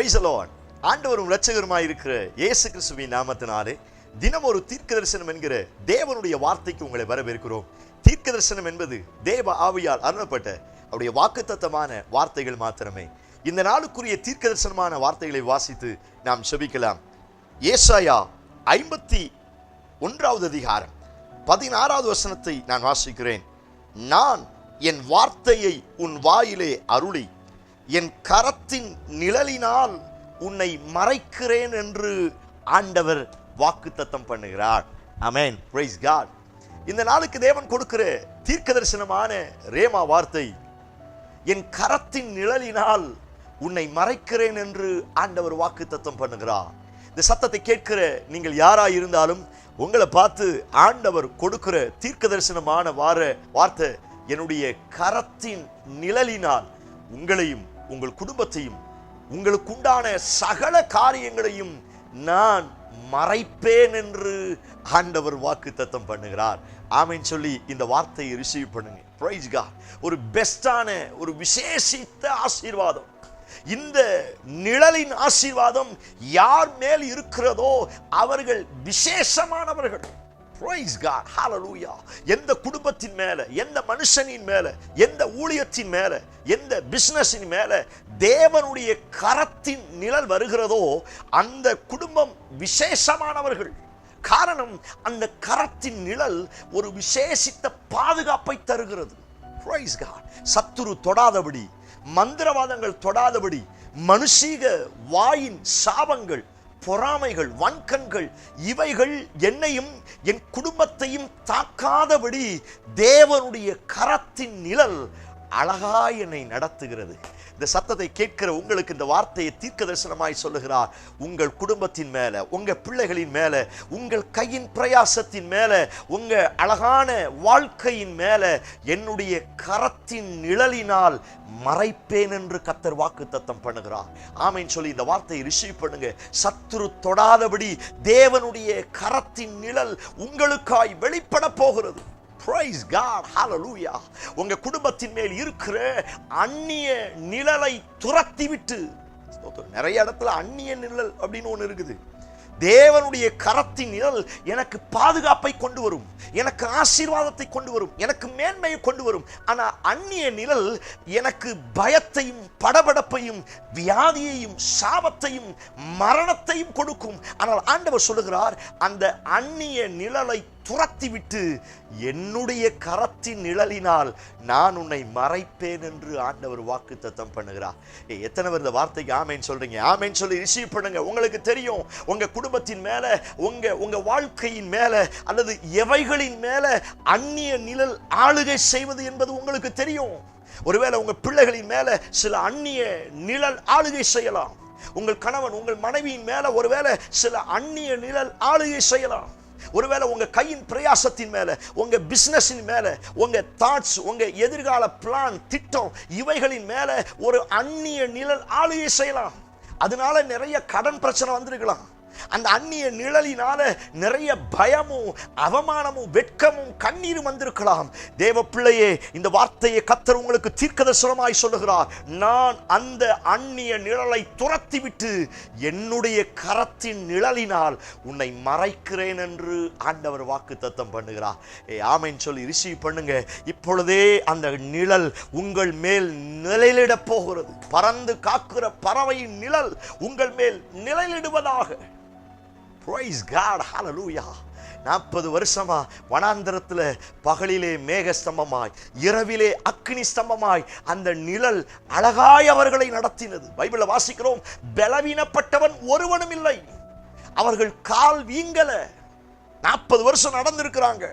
Price alone ஆண்டவரும் ரட்சகருமாய் இருக்கிற இயேசு கிறிஸ்துவின் நாமத்தினாலே தினம் ஒரு தீர்க்க தரிசனம் என்கிற தேவனுடைய வார்த்தைக்கு உங்களை வரவேற்கிறோம். தீர்க்க தரிசனம் என்பது தேவ ஆவியால் அருளப்பட்ட அவருடைய வாக்குத்தத்தமான வார்த்தைகள் மாத்திரமே. இந்த நாளுக்குரிய தீர்க்க தரிசனமான வார்த்தைகளை வாசித்து நாம் செபிக்கலாம். ஏசாயா ஐம்பத்தி ஒன்றாவது அதிகாரம் பதினாறாவது வசனத்தை நான் வாசிக்கிறேன். நான் என் வார்த்தையை உன் வாயிலே அருளி என் கரத்தின் நிழலினால் உன்னை மறைக்கிறேன் என்று ஆண்டவர் வாக்குத்தத்தம் பண்ணுகிறார். அமேன் பிரைஸ் காட் இந்த நாளுக்கு தேவன் கொடுக்கிற தீர்க்க தரிசனமான ரேமா வார்த்தை என் கரத்தின் நிழலினால் உன்னை மறைக்கிறேன் என்று ஆண்டவர் வாக்குத்தத்தம் பண்ணுகிறார். இந்த சத்தத்தை கேட்கிற நீங்கள் யாராக இருந்தாலும் உங்களை பார்த்து ஆண்டவர் கொடுக்கிற தீர்க்க தரிசனமான வார வார்த்தை என்னுடைய கரத்தின் நிழலினால் உங்களையும் உங்கள் குடும்பத்தையும் உங்களுக்குண்டான சகல காரியங்களையும் நான் மறைப்பேன் என்று ஆண்டவர் வாக்கு தத்தம் பண்ணுகிறார். ஆமைன்னு சொல்லி இந்த வார்த்தையை ரிசீவ் பண்ணுங்க. ப்ரைஸ் காட் ஒரு பெஸ்டான ஒரு விசேஷித்த ஆசீர்வாதம். இந்த நிழலின் ஆசீர்வாதம் யார் மேல் இருக்கிறதோ அவர்கள் விசேஷமானவர்கள். பிரைஸ் காட் ஹாலலூயா எந்த குடும்பத்தின் மேலே எந்த மனுஷனின் மேலே எந்த ஊழியத்தின் மேலே எந்த பிஸ்னஸின் மேல தேவனுடைய கரத்தின் நிழல் வருகிறதோ அந்த குடும்பம் விசேஷமானவர்கள். காரணம் அந்த கரத்தின் நிழல் ஒரு விசேஷித்த பாதுகாப்பை தருகிறது. பிரைஸ் காட் சத்துரு தொடாதபடி மந்திரவாதங்கள் தொடாதபடி மனுஷீக வாயின் சாபங்கள் பொறாமைகள் வன்கண்கள் இவைகள் என்னையும் என் குடும்பத்தையும் தாக்காதபடி தேவனுடைய கரத்தின் நிழல் அழகாய் என்னை நடத்துகிறது. இந்த சத்தத்தை கேட்கிற உங்களுக்கு இந்த வார்த்தையை தீர்க்க தரிசனமாய் சொல்லுகிறார். உங்கள் குடும்பத்தின் மேல உங்கள் பிள்ளைகளின் மேல உங்கள் கையின் பிரயாசத்தின் மேல உங்க அழகான வாழ்க்கையின் மேல என்னுடைய கரத்தின் நிழலினால் மறைப்பேன் என்று கத்தர் வாக்கு தத்தம் பண்ணுகிறார். ஆமைன்னு சொல்லி இந்த வார்த்தையை ரிசீவ் பண்ணுங்க. சத்துரு தொடாதபடி தேவனுடைய கரத்தின் நிழல் உங்களுக்காய் வெளிப்பட போகிறது. Praise God Hallelujah. உங்க குடும்பத்தின் மேல் இருக்கிற அந்நிய நிழலை துரத்தி விட்டு நிறைய இடத்துல அந்நிய நிழல் அப்படின்னு ஒன்று இருக்குது. தேவனுடைய கரத்தின் நிழல் எனக்கு பாதுகாப்பை கொண்டு வரும் எனக்கு ஆசீர்வாதத்தை கொண்டு வரும் எனக்கு மேன்மையை கொண்டு வரும். ஆனால் அந்நிய நிழல் எனக்கு பயத்தையும் படபடப்பையும் வியாதியையும் சாபத்தையும் மரணத்தையும் கொடுக்கும். ஆனால் ஆண்டவர் சொல்லுகிறார் அந்த அந்நிய நிழலை துரத்திவிட்டு என்னுடைய கரத்தின் நிழலினால் நான் உன்னை மறைப்பேன் என்று ஆண்டவர் வாக்கு தத்தம் பண்ணுகிறார். எத்தனை பேர் இந்த வார்த்தைக்கு ஆமைன்னு சொல்றீங்க? ஆமைன்னு சொல்லி ரிசீவ் பண்ணுங்க. உங்களுக்கு தெரியும் உங்க குடும்பத்தின் மேல உங்க உங்க வாழ்க்கையின் மேல அல்லது எவைகளின் மேல அந்நிய நிழல் ஆளுகை செய்வது என்பது உங்களுக்கு தெரியும். ஒருவேளை உங்க பிள்ளைகளின் மேல சில அந்நிய நிழல் ஆளுகை செய்யலாம். உங்கள் கணவன் உங்கள் மனைவியின் மேல ஒருவேளை சில அந்நிய நிழல் ஆளுகை செய்யலாம். ஒருவேளை உங்க கையின் பிரயாசத்தின் மேல உங்க பிசினஸின் மேல உங்க தாட்ஸ் உங்க எதிர்கால பிளான் திட்டம் இவைகளின் மேல ஒரு அந்நிய நிழல் ஆளுகை செய்யலாம். அதனால நிறைய கடன் பிரச்சனை வந்திருக்கலாம். அந்த அந்நிய நிழலினால நிறைய பயமும் அவமானமும் வெட்கமும் கண்ணீரும் வந்திருக்கலாம். தேவ பிள்ளையே இந்த வார்த்தையை கத்தர் உங்களுக்கு தீர்க்கதர்சனமாய் சொல்லுகிறார். நான் அந்த அந்நிய நிழலை துரத்திவிட்டு என்னுடைய கரத்தின் நிழலினால் உன்னை மறைக்கிறேன் என்று ஆண்டவர் வாக்கு தத்தம் பண்ணுகிறார். ஏ ஆமைன்னு சொல்லி ரிசீவ் பண்ணுங்க. இப்பொழுதே அந்த நிழல் உங்கள் மேல் நிழலிடப் போகிறது. பறந்து காக்கிற பறவையின் நிழல் உங்கள் மேல் நிழலிடுவதாக. ப்ரைஸ் காட் ஹலலூயா நாற்பது வருஷமா வனாந்திரத்தில் பகலிலே மேக ஸ்தம்பமாய் இரவிலே அக்னி ஸ்தம்பமாய் அந்த நிழல் அழகாய் அவர்களை நடத்தினது. பைபிளில் வாசிக்கிறோம் பலவீனப்பட்டவன் ஒருவனும் இல்லை. அவர்கள் கால் வீங்கல. நாற்பது வருஷம் நடந்திருக்கிறாங்க.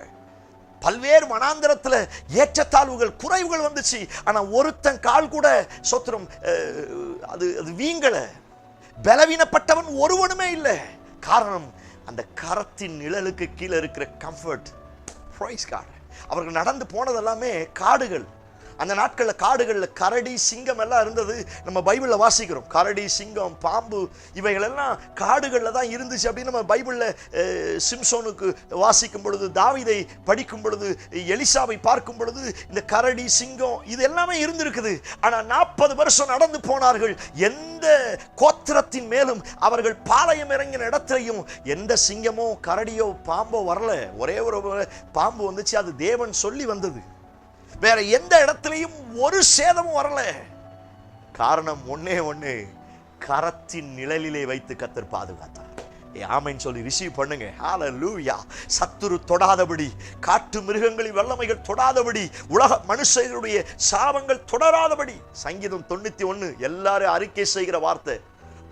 பல்வேறு வனாந்தரத்தில் ஏற்றத்தாழ்வுகள் குறைவுகள் வந்துச்சு. ஆனா ஒருத்தன் கால் கூட சொத்திரம் அது அது வீங்கலை. பலவீனப்பட்டவன் ஒருவனுமே இல்லை. காரணம் அந்த கரத்தின் நிழலுக்கு கீழே இருக்கிற கம்ஃபர்ட் ப்ரைஸ் கார்டு அவர்கள் நடந்து போனதெல்லாமே காடுகள். அந்த நாட்களில் காடுகளில் கரடி சிங்கம் எல்லாம் இருந்தது. நம்ம பைபிளில் வாசிக்கிறோம். கரடி சிங்கம் பாம்பு இவைகள் எல்லாம் காடுகளில் தான் இருந்துச்சு அப்படின்னு நம்ம பைபிளில் சிம்சோனுக்கு வாசிக்கும் பொழுது தாவிதை படிக்கும் பொழுது எலிசாவை பார்க்கும் பொழுது இந்த கரடி சிங்கம் இது எல்லாமே இருந்திருக்குது. ஆனால் நாற்பது வருஷம் நடந்து போனார்கள். எந்த கோத்திரத்தின் மேலும் அவர்கள் பாளையம் இறங்கின இடத்துலையும் எந்த சிங்கமோ கரடியோ பாம்போ வரல. ஒரே ஒரு பாம்பு வந்துச்சு. அது தேவன் சொல்லி வந்தது. வேற எந்த இடத்துலையும் ஒரு சேதமும் வரல. காரணம் ஒன்னே ஒண்ணு கரத்தின் நிழலிலே வைத்து கத்தர் பாதுகாத்தார். ஆமைன்னு சொல்லி ரிசீவ் பண்ணுங்க. ஹால லூயா சத்துரு தொடாதபடி காட்டு மிருகங்களின் வல்லமைகள் தொடாதபடி உலக மனுஷர்களுடைய சாபங்கள் தொடராதபடி. சங்கீதம் தொண்ணூத்தி ஒன்று எல்லாரும் அறிக்கை செய்கிற வார்த்தை.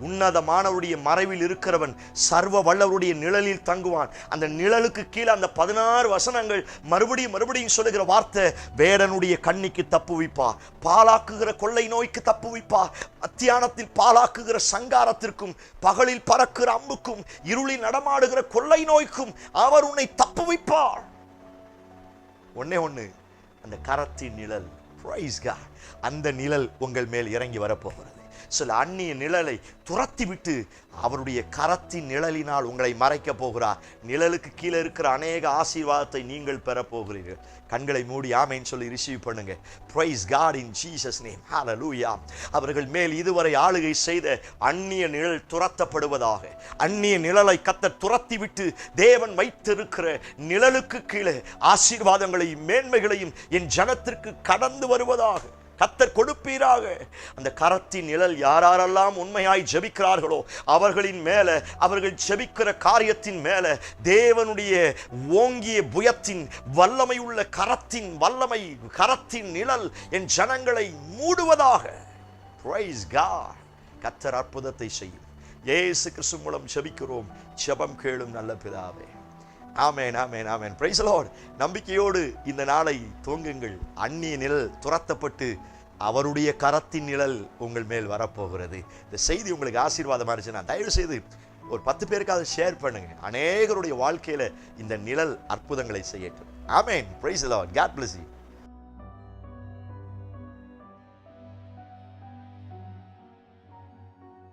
உன்னதமானவருடைய மறைவில் இருக்கிறவன் சர்வ வல்லவருடைய நிழலில் தங்குவான். அந்த நிழலுக்கு கீழே அந்த பதினாறு வசனங்கள் மறுபடியும் மறுபடியும் சொல்லுகிற வார்த்தை வேடனுடைய கண்ணிக்கு தப்புவிப்பா பாலாக்குகிற கொள்ளை நோய்க்கு தப்புவிப்பா மத்தியானத்தில் பாலாக்குகிற சங்காரத்திற்கும் பகலில் பறக்கிற அம்புக்கும் இருளில் நடமாடுகிற கொள்ளை நோய்க்கும் அவர் உன்னை தப்புவிப்பார் ஒன்னே ஒண்ணு அந்த கரத்தின் நிழல் அந்த நிழல் உங்கள் மேல் இறங்கி வரப்போகிறது. சில அந்நிய நிழலை துரத்தி விட்டு அவருடைய கரத்தின் நிழலினால் உங்களை மறைக்க போகிறார். நிழலுக்கு கீழே இருக்கிற அநேக ஆசீர்வாதத்தை நீங்கள் பெறப்போகிறீர்கள் கண்களை மூடி ஆமைன்னு சொல்லி ரிசீவ் பண்ணுங்க. Praise God in Jesus name ஹalleluya அவர்கள் மேல் இதுவரை ஆளுகை செய்த அந்நிய நிழல் துரத்தப்படுவதாக அந்நிய நிழலை கத்த துரத்தி விட்டு தேவன் வைத்திருக்கிற நிழலுக்கு கீழே ஆசீர்வாதங்களையும் மேன்மைகளையும் என் ஜனத்திற்கு கடந்து வருவதாக கத்தர் கொடுப்பீராக. அந்த கரத்தின் நிழல் யாரெல்லாம் உண்மையாய் ஜெபிக்கிறார்களோ அவர்களின் மேல அவர்கள் ஜெபிக்கிற காரியத்தின் மேல தேவனுடைய ஓங்கிய புயத்தின் வல்லமை உள்ள கரத்தின் வல்லமை கரத்தின் நிழல் என் ஜனங்களை மூடுவதாக. கத்தர் அற்புதத்தை செய்யும். ஏசு கிறிஸ்து மூலம் ஜெபிக்கிறோம். ஜெபம் கேளும் நல்ல பிதாவே. ஆமேன் ஆமேன் ஆமேன். பிரைஸ் லார்ட் நம்பிக்கையோடு இந்த நாளை தூங்குங்கள் அந்நிய நிழல் துரத்தப்பட்டு அவருடைய கரத்தின் நிழல் உங்கள் மேல் வரப்போகிறது. இந்த செய்தி உங்களுக்கு ஆசீர்வாதமாக இருந்துச்சுன்னா தயவு செய்து ஒரு பத்து பேருக்காவது ஷேர் பண்ணுங்க. அநேகருடைய வாழ்க்கையில் இந்த நிழல் அற்புதங்களை செய்யட்டும். ஆமேன். Praise Lord God bless you